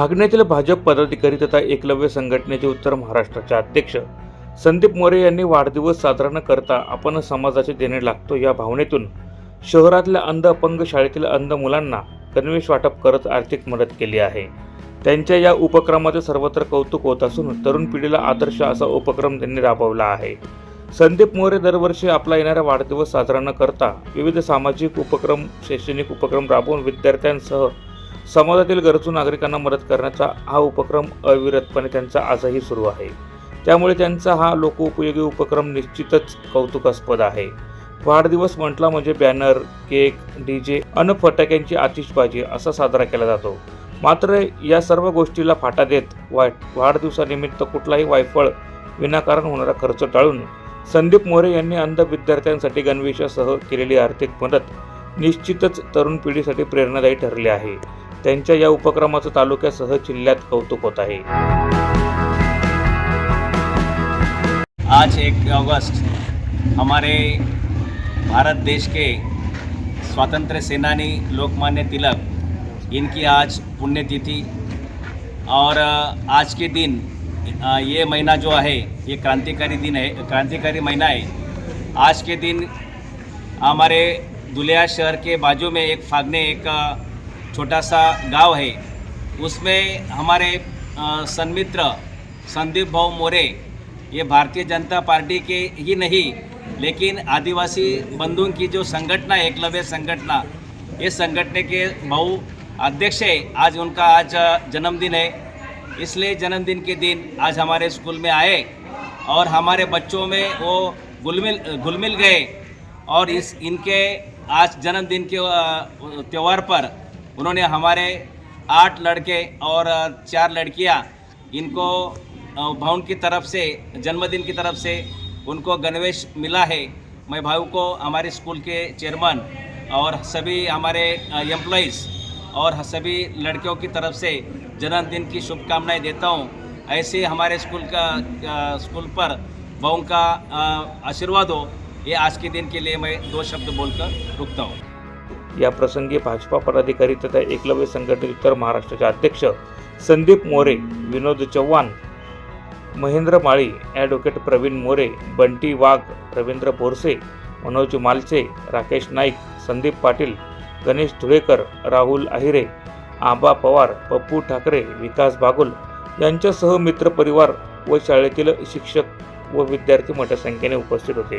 भागण्यातील भाजप पदाधिकारी तथा एकलव्य संघटनेचे उत्तर महाराष्ट्राचे अध्यक्ष संदीप मोरे यांनी वाढदिवस साजरा न करता आपण समाजाचे देणे लागतो या भावनेतून शहरातल्या अंध अपंग शाळेतील अंध मुलांना गणवेश वाटप करत आर्थिक मदत केली आहे. त्यांच्या या उपक्रमाचे सर्वत्र कौतुक होत असून तरुण पिढीला आदर्श असा उपक्रम त्यांनी राबवला आहे. संदीप मोरे दरवर्षी आपला येणारा वाढदिवस साजरा न करता विविध सामाजिक उपक्रम शैक्षणिक उपक्रम राबवून विद्यार्थ्यांसह समाजातील गरजू नागरिकांना मदत करण्याचा हा उपक्रम अविरतपणे त्यांचा आजही सुरू आहे. त्यामुळे त्यांचा हा लोकोपयोगी उपक्रम निश्चितच कौतुकास्पद आहे. वाढदिवस म्हटला म्हणजे बॅनर केक डी जे अन फटाक्यांची आतिषबाजी असा साजरा केला जातो. मात्र या सर्व गोष्टीला फाटा देत वाट वाढदिवसानिमित्त कुठलाही वायफळ विनाकारण होणारा खर्च टाळून संदीप मोरे यांनी अंध विद्यार्थ्यांसाठी गणवेशासह केलेली आर्थिक मदत निश्चितच तरुण पिढीसाठी प्रेरणादायी ठरली आहे. त्यांच्या या उपक्रमाचं तालुक्यासह जिल्ह्यात कौतुक होत आहे. आज एक अगस्त हमारे भारत देश के स्वतंत्र सेनानी लोकमान्य तिलक इनकी आज पुण्यतिथि। और आज के दिन ये महीना जो है ये क्रांतिकारी दिन है क्रांतिकारी महीना है आज के दिन हमारे दुलिया शहर के बाजू में एक फागने एक छोटा सा गाँव है। उसमें हमारे सन्मित्र संदीप भाऊ मोरे, ये भारतीय जनता पार्टी के ही नहीं, लेकिन आदिवासी बंधुओं की जो संगठना, एकलव्य संगठना, ये संगठन के भाऊ अध्यक्ष है। आज उनका आज जन्मदिन है। इसलिए जन्मदिन के दिन आज हमारे स्कूल में आए और हमारे बच्चों में वो घुलमिल घुलमिल गए और इस, इनके आज जन्मदिन के त्यौहार पर उन्होंने हमारे आठ लड़के और चार लड़कियाँ इनको भाउन की तरफ़ से, जन्मदिन की तरफ़ से उनको गणवेश मिला है। मैं भाई को, हमारे स्कूल के चेयरमैन और सभी हमारे एम्प्लॉइज़ और सभी लड़कियों की तरफ़ से जन्मदिन की शुभकामनाएँ देता हूँ। ऐसे हमारे स्कूल का स्कूल पर भाऊ का आशीर्वाद हो, ये आज के दिन के लिए मैं दो शब्द बोलकर रुकता हूँ। या प्रसंगी भाजपा पदाधिकारी तथा एकलव्य संघटनेचे उत्तर महाराष्ट्राचे अध्यक्ष संदीप मोरे विनोद चव्हाण महेंद्र माळी ॲडव्होकेट प्रवीण मोरे बंटी वाघ रवींद्र बोरसे मनोज मालचे राकेश नाईक संदीप पाटील गणेश धुळेकर राहुल आहिरे आबा पवार पप्पू ठाकरे विकास बागुल यांच्यासह मित्रपरिवार व शाळेतील शिक्षक व विद्यार्थी मोठ्या संख्येने उपस्थित होते.